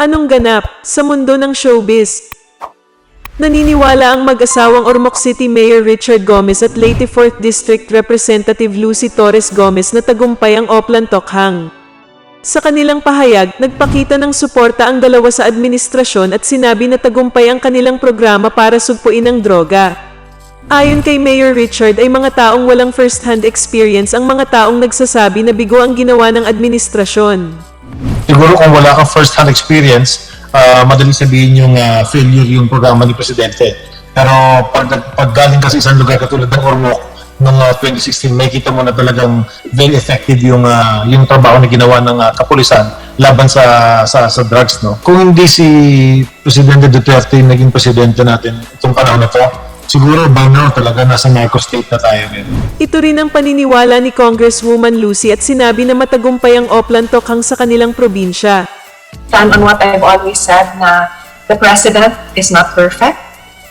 Anong ganap sa mundo ng showbiz? Naniniwala ang mag-asawang Ormoc City Mayor Richard Gomez at Leyte 4th District Representative Lucy Torres Gomez na tagumpay ang Oplan Tokhang. Sa kanilang pahayag, nagpakita ng suporta ang dalawa sa administrasyon at sinabi na tagumpay ang kanilang programa para sugpuin ang droga. Ayon kay Mayor Richard ay mga taong walang first-hand experience ang mga taong nagsasabi na bigo ang ginawa ng administrasyon. Siguro kung wala kang first-hand experience, uh, madaling sabihin yung ah, failure yung programa ni Presidente. Pero pag, pag galing ka sa isang lugar katulad ng Ormoc noong ah, 2016, may kita mo na talagang very effective yung ah, yung trabaho na ginawa ng ah, kapulisan laban sa, sa sa drugs no. Kung hindi si Presidente Duterte naging presidente natin itong panahon na to, siguro by now talaga nasa narco state na tayo ngayon. Ito rin ang paniniwala ni Congresswoman Lucy at sinabi na matagumpay ang Oplan Tokhang sa kanilang probinsya. stand on what I've always said na the president is not perfect.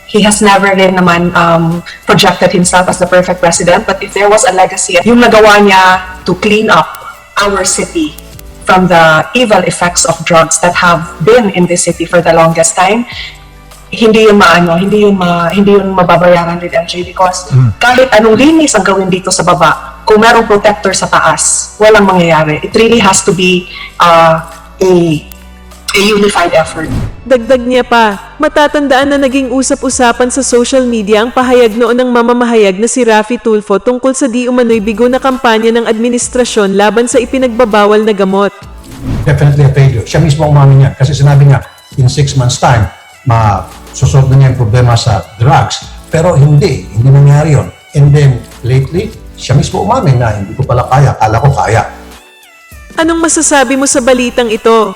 He has never rin naman um, projected himself as the perfect president. But if there was a legacy, yung nagawa niya to clean up our city from the evil effects of drugs that have been in this city for the longest time, hindi yun maano, hindi yun ma, hindi yun mababayaran with LJ because kahit anong linis ang gawin dito sa baba, kung merong protector sa taas, walang mangyayari. It really has to be uh, a a unified effort. Dagdag niya pa, matatandaan na naging usap-usapan sa social media ang pahayag noon ng mamamahayag na si Rafi Tulfo tungkol sa di umano'y bigo na kampanya ng administrasyon laban sa ipinagbabawal na gamot. definitely a failure. Siya mismo umamin niya kasi sinabi niya in six months time, masusolve na niya yung problema sa drugs. Pero hindi, hindi nangyari yun. And then lately, siya mismo umamin na hindi ko pala kaya, kala ko kaya. Anong masasabi mo sa balitang ito?